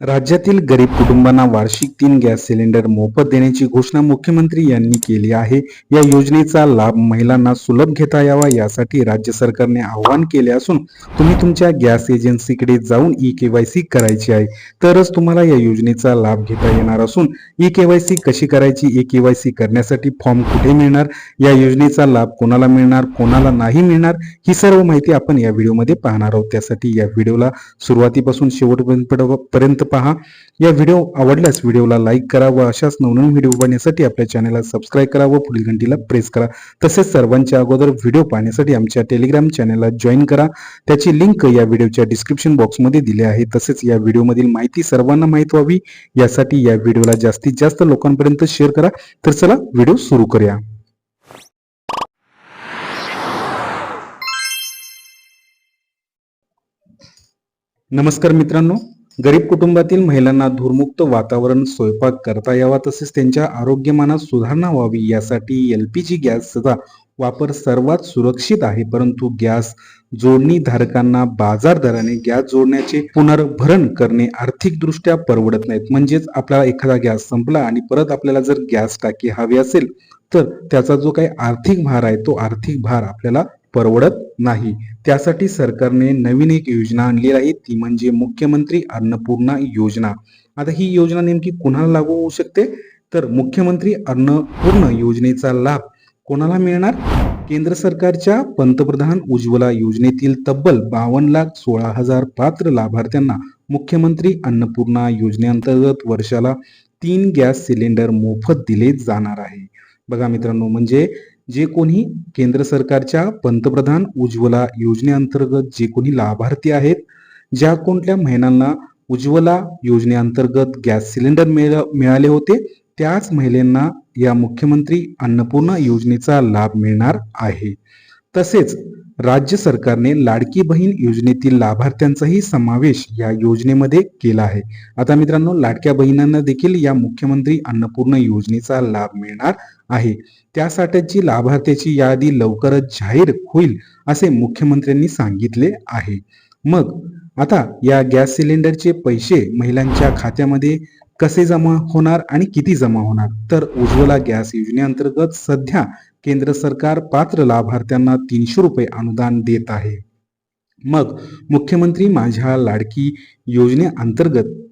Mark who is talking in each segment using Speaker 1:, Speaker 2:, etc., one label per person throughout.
Speaker 1: राज्यातील गरीब कुटुंबांना वार्षिक तीन गॅस सिलेंडर मोफत देण्याची घोषणा मुख्यमंत्री यांनी केली आहे. या योजनेचा लाभ महिलांना सुलभ घेता यावा यासाठी राज्य सरकारने आवाहन केले असून तुम्ही तुमच्या गॅस एजन्सीकडे जाऊन ई केवायसी करायची आहे. तरच तुम्हाला या योजनेचा लाभ घेता येणार असून ई केवायसी कशी करायची ई केवायसी करण्यासाठी फॉर्म कुठे मिळणार या योजनेचा लाभ कोणाला मिळणार कोणाला नाही मिळणार ही सर्व माहिती आपण या व्हिडिओमध्ये पाहणार आहोत. त्यासाठी या व्हिडिओला सुरुवातीपासून शेवटपर्यंत पहा. या व्हिडिओ आवडल्यास व्हिडिओला लाईक करा व अशाच नवनवीन व्हिडिओ पाहण्यासाठी आपल्या चॅनलला सबस्क्राईब करा व पुढील घंटीला प्रेस करा. तसेच सर्वांच्या अगोदर व्हिडिओ पाहण्यासाठी आमच्या टेलिग्राम चॅनलला जॉईन करा. त्याची लिंक या व्हिडिओच्या डिस्क्रिप्शन बॉक्समध्ये दिली आहे. तसेच या व्हिडिओमधील माहिती सर्वांना माहीत व्हावी. यासाठी या व्हिडिओला जास्तीत जास्त लोकांपर्यंत शेअर करा. तर चला व्हिडिओ सुरू करूया. नमस्कार मित्रांनो. गरीब कुटुंबातील महिलांना धूरमुक्त वातावरण स्वयंपाक करता यावा तसेच त्यांच्या आरोग्यमानात सुधारणा व्हावी यासाठी एल पी जी गॅसचा वापर सर्वात सुरक्षित आहे. परंतु गॅस जोडणी धारकांना बाजार दराने गॅस जोडण्याचे पुनर्भरण करणे आर्थिकदृष्ट्या परवडत नाहीत. म्हणजेच आपल्याला एखादा गॅस संपला आणि परत आपल्याला जर गॅस टाकी हवी असेल तर त्याचा जो काही आर्थिक भार आहे तो आर्थिक भार आपल्याला परवडत नाही. त्यासाठी सरकारने नवीन एक योजना आणली आहे. ती म्हणजे मुख्यमंत्री अन्नपूर्णा योजना. आता ही योजना नेमकी कुणाला लागू होऊ शकते? तर मुख्यमंत्री अन्नपूर्ण योजनेचा लाभ कोणाला मिळणार? केंद्र सरकारच्या पंतप्रधान उज्ज्वला योजनेतील तब्बल बावन्न लाख सोळा हजार पात्र लाभार्थ्यांना मुख्यमंत्री अन्नपूर्णा योजनेअंतर्गत वर्षाला तीन गॅस सिलेंडर मोफत दिले जाणार आहे. बघा मित्रांनो म्हणजे जे कोणी केंद्र सरकारच्या पंतप्रधान उज्ज्वला योजनेअंतर्गत जे कोणी लाभार्थी आहेत ज्या कोणत्या महिलांना उज्ज्वला योजनेअंतर्गत गॅस सिलेंडर मिळाले होते त्याच महिलांना या मुख्यमंत्री अन्नपूर्णा योजनेचा लाभ मिळणार आहे. तसेच राज्य सरकारने लाडकी बहीण योजनेतील लाभार्थ्यांचाही समावेश या योजनेमध्ये केला आहे. आता मित्रांनो लाडक्या बहिणांना देखील या मुख्यमंत्री अन्नपूर्ण योजनेचा लाभ मिळणार आहे. त्यासाठीची लाभार्थ्याची यादी लवकरच जाहीर होईल असे मुख्यमंत्र्यांनी सांगितले आहे. मग आता या गॅस सिलेंडरचे पैसे महिलांच्या खात्यामध्ये कसे जमा होणार आणि किती जमा होणार? तर उज्ज्वला गॅस योजनेअंतर्गत सध्या केंद्र सरकार पात्र लाभार्थ्यांना तीनशे रुपये अनुदान देत आहे. मग मुख्यमंत्री माझ्या लाडकी योजनेअंतर्गत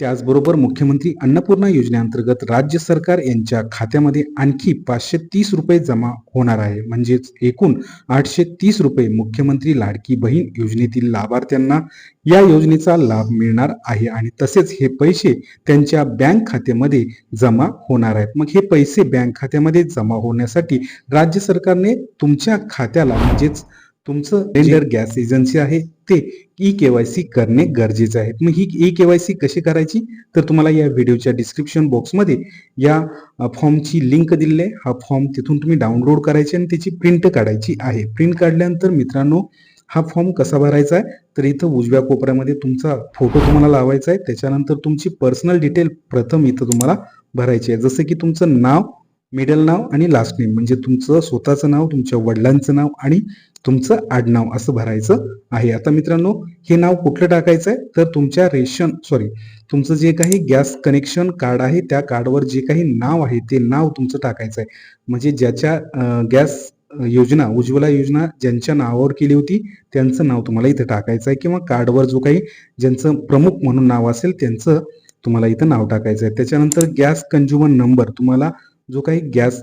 Speaker 1: त्याचबरोबर मुख्यमंत्री अन्नपूर्णा योजनेअंतर्गत राज्य सरकार यांच्या खात्यामध्ये आणखी पाचशे तीस रुपये जमा होणार आहे. म्हणजेच एकूण आठशे तीस रुपये मुख्यमंत्री लाडकी बहीण योजनेतील लाभार्थ्यांना या योजनेचा लाभ मिळणार आहे आणि तसेच हे पैसे त्यांच्या बँक खात्यामध्ये जमा होणार आहेत. मग हे पैसे बँक खात्यामध्ये जमा होण्यासाठी राज्य सरकारने तुमच्या खात्याला म्हणजेच तुमचं टेंडर गॅस एजन्सी आहे ते ई केवायसी करणे गरजेचे आहे. मग ही ई केवायसी कशी करायची? तर तुम्हाला या व्हिडिओच्या डिस्क्रिप्शन बॉक्समध्ये या फॉर्मची लिंक दिलेली आहे. हा फॉर्म तिथून तुम्ही डाउनलोड करायचे आणि त्याची प्रिंट काढायची आहे. प्रिंट काढल्यानंतर मित्रांनो हा फॉर्म कसा भरायचा आहे? तर इथं उजव्या कोपऱ्यामध्ये तुमचा फोटो तुम्हाला लावायचा आहे. त्याच्यानंतर तुमची पर्सनल डिटेल प्रथम इथं तुम्हाला भरायची आहे. जसं की तुमचं नाव मिडल नाव आणि लास्ट नेम म्हणजे तुमचं स्वतःचं नाव तुमच्या वडिलांचं नाव आणि तुमचं आडनाव असं भरायचं आहे. आता मित्रांनो हे नाव कुठलं टाकायचं आहे तर तुमच्या रेशन सॉरी तुमचं जे काही गॅस कनेक्शन कार्ड आहे त्या कार्डवर जे काही नाव आहे ते नाव तुमचं टाकायचं आहे म्हणजे ज्याच्या गॅस योजना उज्ज्वला योजना ज्यांच्या नावावर केली होती त्यांचं नाव तुम्हाला इथं टाकायचं आहे किंवा कार्डवर जो काही ज्यांचं प्रमुख म्हणून नाव असेल त्यांचं तुम्हाला इथं नाव टाकायचं आहे त्याच्यानंतर गॅस कंझ्युमर नंबर तुम्हाला जो काही गॅस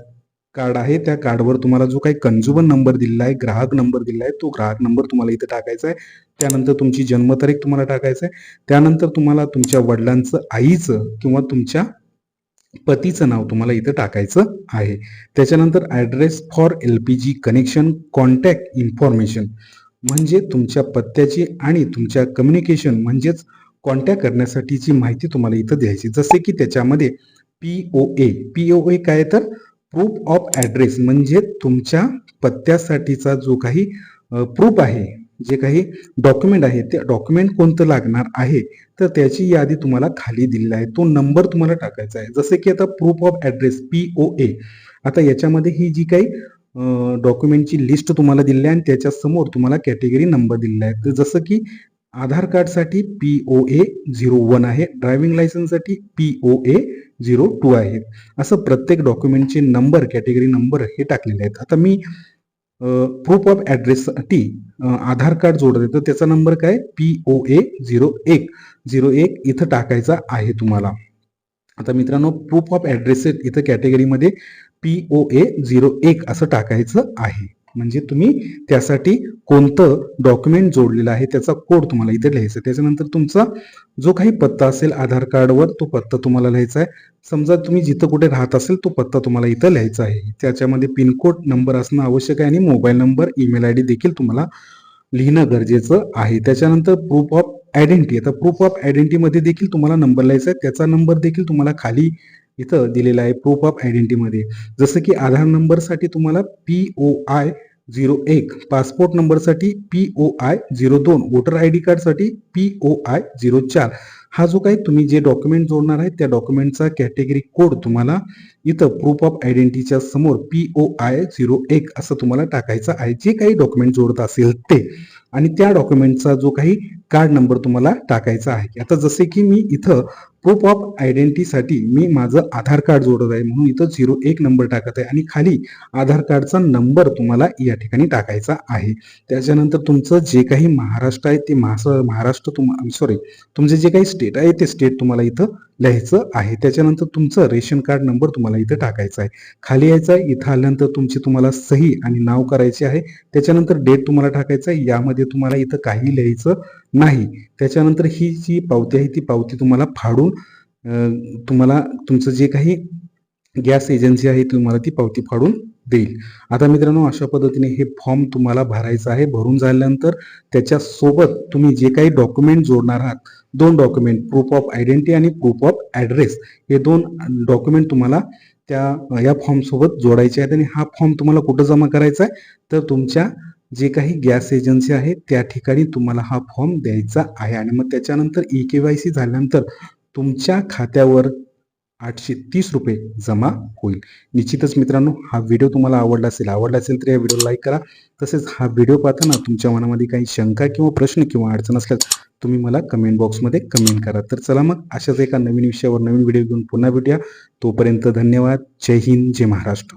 Speaker 1: कार्ड आहे त्या कार्डवर तुम्हाला जो काही कन्झ्युमर नंबर दिलेला आहे ग्राहक नंबर दिलेला आहे तो ग्राहक नंबर तुम्हाला इथं टाकायचा आहे. त्यानंतर तुमची जन्मतारीख तुम्हाला टाकायचं आहे. त्यानंतर तुम्हाला तुमच्या वडिलांचं आईचं किंवा तुमच्या पतीचं नाव तुम्हाला इथं टाकायचं आहे. त्याच्यानंतर address for L P G connection contact information म्हणजे तुमच्या पत्त्याची आणि तुमच्या कम्युनिकेशन म्हणजेच कॉन्टॅक्ट करण्यासाठीची माहिती तुम्हाला इथं द्यायची. जसे की त्याच्यामध्ये P O A P O ए काय तर? प्रूफ ऑफ ॲड्रेस म्हणजे तुमच्या पत्त्यासाठीचा जो काही प्रूफ आहे जे काही डॉक्युमेंट आहे ते डॉक्युमेंट कोणतं लागणार आहे तर त्याची यादी तुम्हाला खाली दिलेली आहे. तो नंबर तुम्हाला टाकायचा आहे. जसे की आता proof of address P O A आता याच्यामध्ये ही जी काही डॉक्युमेंटची लिस्ट तुम्हाला दिलेली आहे आणि त्याच्यासमोर तुम्हाला कॅटेगरी नंबर दिलेला आहे. तर जसं की आधार कार्डसाठी P O A zero one आहे. Driving लायसन्ससाठी P O A zero two आहे असं प्रत्येक डॉक्युमेंटचे नंबर कॅटेगरी नंबर हे टाकलेले आहेत. आता मी प्रूफ ऑफ ॲड्रेससाठी आधार कार्ड जोडत आहे. तर त्याचा नंबर काय? पी ओ ए झिरो एक. झिरो एक इथं टाकायचा आहे तुम्हाला. आता मित्रांनो प्रूफ ऑफ ॲड्रेस इथं कॅटेगरीमध्ये पी ओ ए झिरो एक असं टाकायचं आहे. म्हणजे तुम्ही त्यासाठी कोणतं डॉक्युमेंट जोडलेलं आहे त्याचा कोड तुम्हाला इथे लिहायचा आहे. त्याच्यानंतर तुमचा जो काही पत्ता असेल आधार कार्डवर तो पत्ता तुम्हाला लिहायचा आहे. समजा तुम्ही जिथं कुठे राहत असेल तो पत्ता तुम्हाला इथं लिहायचा आहे. त्याच्यामध्ये पिनकोड नंबर असणं आवश्यक आहे आणि mobile number email I D देखील तुम्हाला लिहिणं गरजेचं आहे. त्याच्यानंतर प्रूफ ऑफ आयडेंटिटी आता प्रूफ ऑफ आयडेंटिटीमध्ये देखील तुम्हाला नंबर लिहायचा आहे. त्याचा नंबर देखील तुम्हाला खाली इथं दिलेला आहे प्रूफ ऑफ आयडेंटिटीमध्ये जसं की आधार नंबरसाठी तुम्हाला पी ओ आय झिरो एक. पासपोर्ट नंबरसाठी पी ओ आय झिरो दोन. वोटर आय डी कार्डसाठी पी ओ आय झिरो चार. हा जो काही तुम्ही जे डॉक्युमेंट जोडणार आहे त्या डॉक्युमेंटचा कॅटेगरी कोड तुम्हाला इथं प्रूफ ऑफ आयडेंटिटीच्या समोर पी ओ आय झिरो एक असं तुम्हाला टाकायचं आहे. जे काही डॉक्युमेंट जोडत असेल ते. आणि त्या डॉक्युमेंटचा जो काही कार्ड नंबर तुम्हाला टाकायचा आहे. आता जसे की मी इथं प्रूफ ऑफ आयडेंटिटीसाठी मी माझं आधार कार्ड जोडत आहे म्हणून इथं झिरो एक नंबर टाकत आहे आणि खाली आधार कार्डचा नंबर तुम्हाला या ठिकाणी टाकायचा आहे. त्याच्यानंतर तुमचं जे काही महाराष्ट्र आहे ते महाराष्ट्र महाराष्ट्र तुम सॉरी तुमचे जे काही स्टेट आहे ते स्टेट तुम्हाला इथं लिहायचं आहे. त्याच्यानंतर तुमचं रेशन कार्ड नंबर तुम्हाला इथं टाकायचा आहे. खाली यायचं आहे. इथं आल्यानंतर तुमची तुम्हाला सही आणि नाव करायचे आहे. त्याच्यानंतर डेट तुम्हाला टाकायचं आहे. यामध्ये तुम्हाला इथं काही लिहायचं नाही. त्याच्यानंतर ही जी पावती आहे ती पावती तुम्हाला फाडून तुम्हाला तुमचं जे काही गॅस एजन्सी आहे तुम्हाला ती पावती फाडून देईल. आता मित्रांनो अशा पद्धतीने हे फॉर्म तुम्हाला भरायचं आहे. भरून झाल्यानंतर त्याच्यासोबत तुम्ही जे काही डॉक्युमेंट जोडणार आहात दोन डॉक्युमेंट प्रूफ ऑफ आयडेंटिटी आणि प्रूफ ऑफ ॲड्रेस हे दोन डॉक्युमेंट तुम्हाला त्या या फॉर्मसोबत जोडायचे आहेत आणि हा फॉर्म तुम्हाला कुठं जमा करायचा आहे? तर तुमच्या जे काही गॅस एजन्सी आहे त्या ठिकाणी तुम्हाला हा फॉर्म द्यायचा आहे. आणि मग त्याच्यानंतर ई के वाय सी झाल्यानंतर तुमच्या खात्यावर आठशे तीस रुपये जमा होईल. निश्चितच मित्रांनो हा व्हिडिओ तुम्हाला आवडला असेल आवडला असेल तर या व्हिडिओ लाईक करा. तसेच हा व्हिडिओ पाहताना तुमच्या मनामध्ये काही शंका किंवा प्रश्न किंवा अडचण असल्यास तुम्ही मला कमेंट बॉक्समध्ये कमेंट करा. तर चला मग अशाच एका नवीन विषयावर नवीन व्हिडिओ घेऊन पुन्हा भेटूया. तोपर्यंत धन्यवाद. जय हिंद जय महाराष्ट्र.